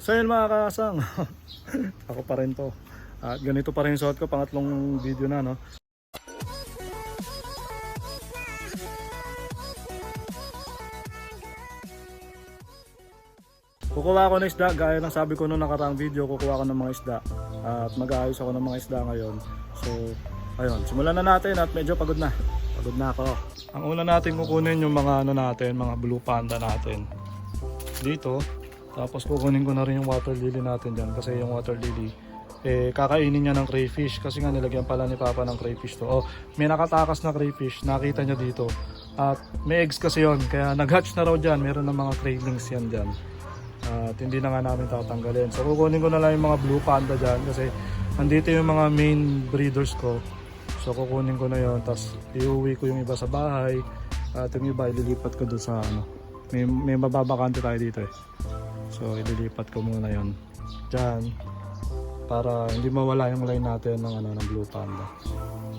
So yun mga kasang, ako pa rin to. At ganito pa rin suot ko, pangatlong video na no. Kukuha ako ng isda, gaya ng sabi ko noong nakaraang video, kukuha ako ng mga isda. At mag-aayos ako ng mga isda ngayon. So, ayun, simulan na natin at medyo pagod na. Pagod na ako. Ang una natin kukunin yung mga ano natin, mga blue panda natin. Dito, tapos kukunin ko na rin yung water lily natin dyan kasi yung water lily eh kakainin niya ng crayfish kasi nga nilagyan pala ni Papa ng crayfish to. Oh, may nakatakas na crayfish, nakita niya dito. At may eggs kasi yon kaya nag-hatch na raw dyan, meron ng mga cravings yan dyan. At hindi na nga namin tatanggalin. So kukunin ko na lang yung mga blue panda dyan kasi andito yung mga main breeders ko. So kukunin ko na yon tapos iuwi ko yung iba sa bahay at yung iba ililipat ko doon sa ano. May, may mababakante tayo dito eh. So ililipat ko muna yon dyan para hindi mawala yung line natin ng ano ng blue panda.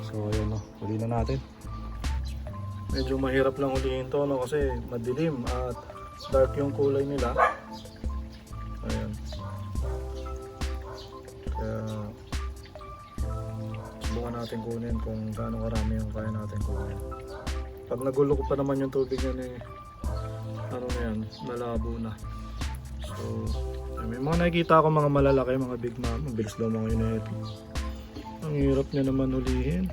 So ayun no, uli na natin. Medyo mahirap lang ulihin to no kasi madilim at dark yung kulay nila. Ayan. Kaya subukan natin kunin kung gaano karami yung kaya natin kunin. Pag nagulo ko pa naman yung tubig yan eh, ano na yan, malabo na. May mga nakikita ako mga malalaki, mga big mama, bilis daw mga yun ito. Ang hirap niya naman ulihin.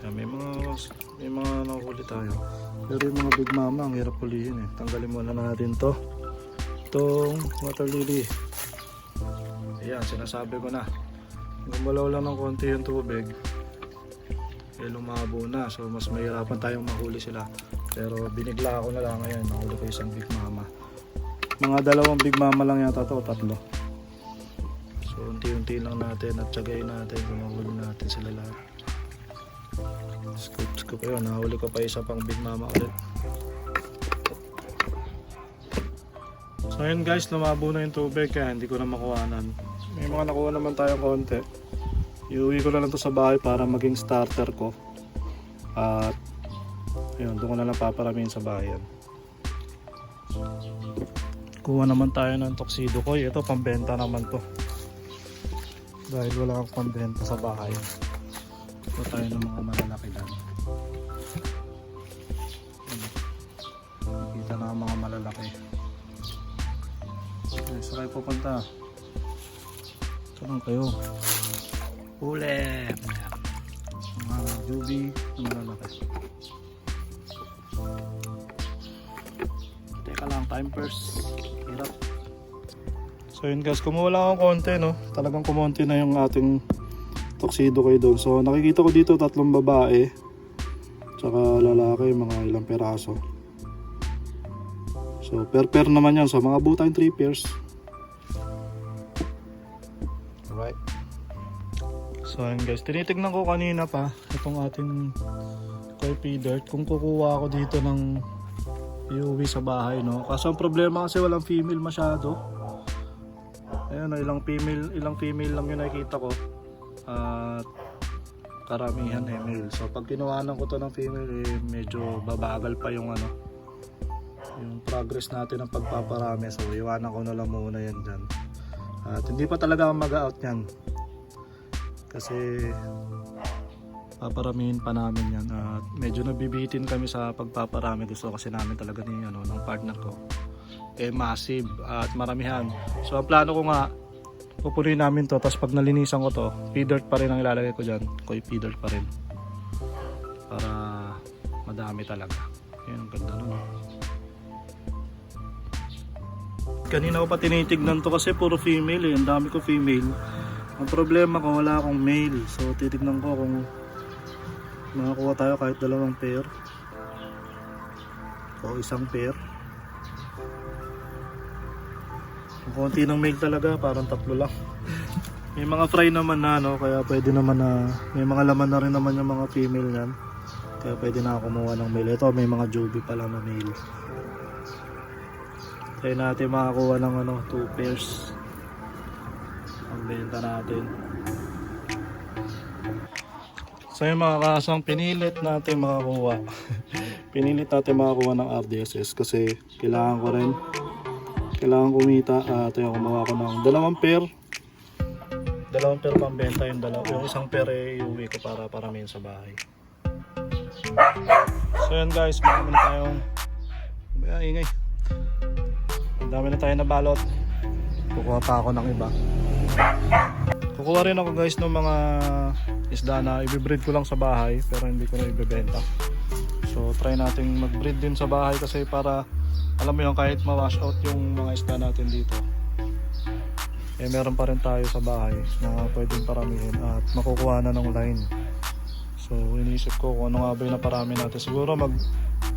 Kaya may mga may mga nahuli tayo. Pero yung mga big mama, ang hirap ulihin eh. Tanggalin muna natin to. Itong water lily. Ayan, sinasabi ko na. Gumalaw lang ng konti yung tubig. Eh, lumabo na. So, mas mahirapan tayong mahuli sila. Pero binigla ako na lang ngayon. Nahuli ko isang big mama. Mga dalawang big mama lang yata to, tatlo. So, unti-unti lang natin at tsagayin natin kung mahuli natin sila lahat. Scoop, scoop. Ayun, nahuli ko pa isa pang big mama ulit. So ayun guys, lumabo na yung tubig kaya hindi ko na makuhanan. May mga nakuha naman tayong konti. Iuwi ko na lang to sa bahay para maging starter ko. At ayun, doon ko na lang paparamihin sa bahay yan. Kuha naman tayo ng tuxedo ko. Ito pambenta naman to. Dahil wala akong pambenta sa bahay. Ito tayo ng mga malalaki lang. Nakita na ang mga malalaki. Okay, saan kayo pupunta? Saan kayo? Huli! Mga jubi na malalaki. First. Hirap. So yun guys, kumuha lang akong konti no. Talagang kumonti na yung ating tuxedo kayo doon. So nakikita ko dito tatlong babae. Tsaka lalaki, mga ilang peraso. So per pair naman yan. So mga butang 3 pairs. Alright. So yun guys, tinitignan ko kanina pa itong ating koi feeder kung kukuha ako dito ng iuwi sa bahay no. Kaso ang problema kasi walang female masyado. Ayun, no, ilang female, ilang female lang yung nakikita ko. At karamihan eh male. So pag kinuhanan ko to ng female eh medyo babagal pa yung ano yung progress natin ng pagpaparami. So iwanan ko na lang muna yan dyan. At hindi pa talaga mag-out yan. Kasi paparamihin pa namin yan. At medyo nabibitin kami sa pagpaparami. Gusto kasi namin talaga ni ano, ng partner ko. Eh massive at maramihan. So ang plano ko nga, pupunuin namin to. Tapos pag nalinisan ko to, feed dirt pa rin ang ilalagay ko dyan. Koi feed dirt pa rin. Para madami talaga. Yan ang ganda nun. Kanina ko pa tinitignan to kasi puro female eh. Ang dami ko female. Ang problema ko wala akong male. So titignan ko kung makakuha tayo kahit dalawang pair. O isang pair. Ang konti ng male talaga, parang tatlo lang. may mga fry naman na no, kaya pwede naman na may mga laman na rin naman yung mga female niyan. Kaya pwede na kumuha ng male. Ito may mga joby pala na male. Kaya natin makakuha ng ano, 2 pairs. Ang benta natin. So yung mga kasang pinilit natin makakuha. pinilit natin makakuha ng RDSS kasi kailangan ko rin kailangan kumita at ayun, kumuha ko ng dalawang pair. Dalawang pair pambenta yung dalaw. Yung isang pair ay iuwi ko para paramihin sa bahay. So yan guys, marami na tayong Ay, ingay. Ang dami na tayo na balot. Kukuha pa ako ng iba. Kukuha rin ako guys ng mga isda na ibibreed ko lang sa bahay pero hindi ko na ibebenta. So try nating mag-breed din sa bahay kasi para alam mo yung kahit ma-wash out yung mga isda natin dito. Eh meron pa rin tayo sa bahay na pwedeng paramihin at makukuha na ng line. So iniisip ko kung ano nga ba yung naparami natin. Siguro mag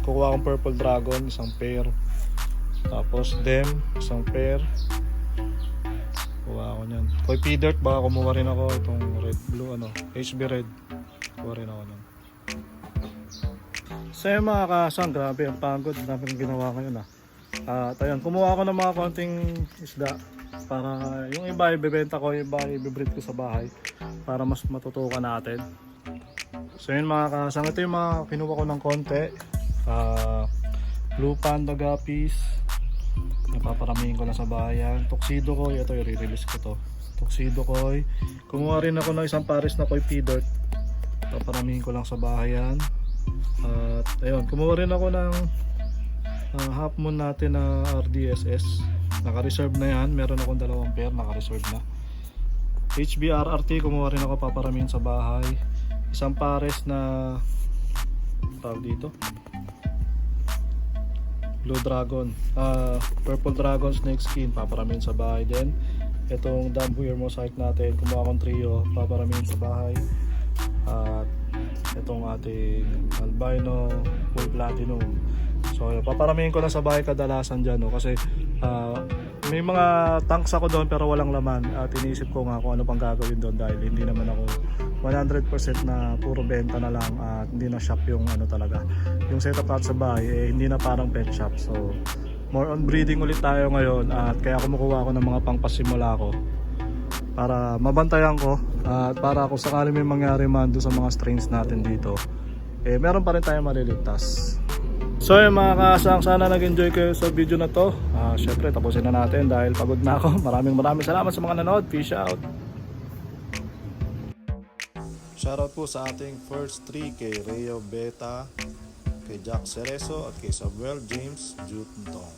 kukuha akong purple dragon, isang pair. Tapos dem, isang pair. Kuha ako niyan. Koi P Dirt, baka kumuha rin ako itong red blue ano, HB red. Kuha rin ako niyan. So yun mga kasang, grabe ang pagod. Ang dami kong ginawa ngayon ah. At ayun, kumuha ako ng mga konting isda para yung iba ibebenta ko, yung iba ibibreed ko sa bahay para mas matutukan natin. So yun mga kasang, ito yung mga kinuha ko ng konti. Ah, blue panda guppies. Napaparamihin ko lang sa bayan. Tuxedo ko, ito yung re-release ko to. Tuxedo ko. Kumuha rin ako ng isang pares na koi P-Dirt. Paparamihin ko lang sa bahayan. At ayun, kumuha rin ako ng ah, half moon natin na RDSS. Naka-reserve na yan. Meron akong dalawang pair, naka-reserve na. HBRRT, kumuha rin ako paparamihin sa bahay. Isang pares na tawag dito Blue Dragon. Ah Purple Dragon Snake Skin paparamihin sa bahay din. Itong Dambuyer Mosaic natin kumuha akong trio paparamihin sa bahay. At itong ating albino full platinum. So paparamihin ko lang sa bahay kadalasan dyan no? kasi ah, may mga tanks ako doon pero walang laman. At iniisip ko nga kung ano pang gagawin doon dahil hindi naman ako 100% na puro benta na lang at hindi na shop yung ano talaga. Yung setup natin sa bahay eh, hindi na parang pet shop. So more on breeding ulit tayo ngayon at kaya kumukuha ako ng mga pangpasimula ko para mabantayan ko at para kung sakali may mangyari man doon sa mga strains natin dito eh meron pa rin tayo maliligtas So yun mga kasang sana nag-enjoy kayo sa video na to. Ah, Syempre tapusin na natin dahil pagod na ako. Maraming maraming salamat sa mga nanood. Peace out. Shoutout po sa ating first 3 kay Reo Beta, kay Jack Cerezo at kay Samuel James Jutong.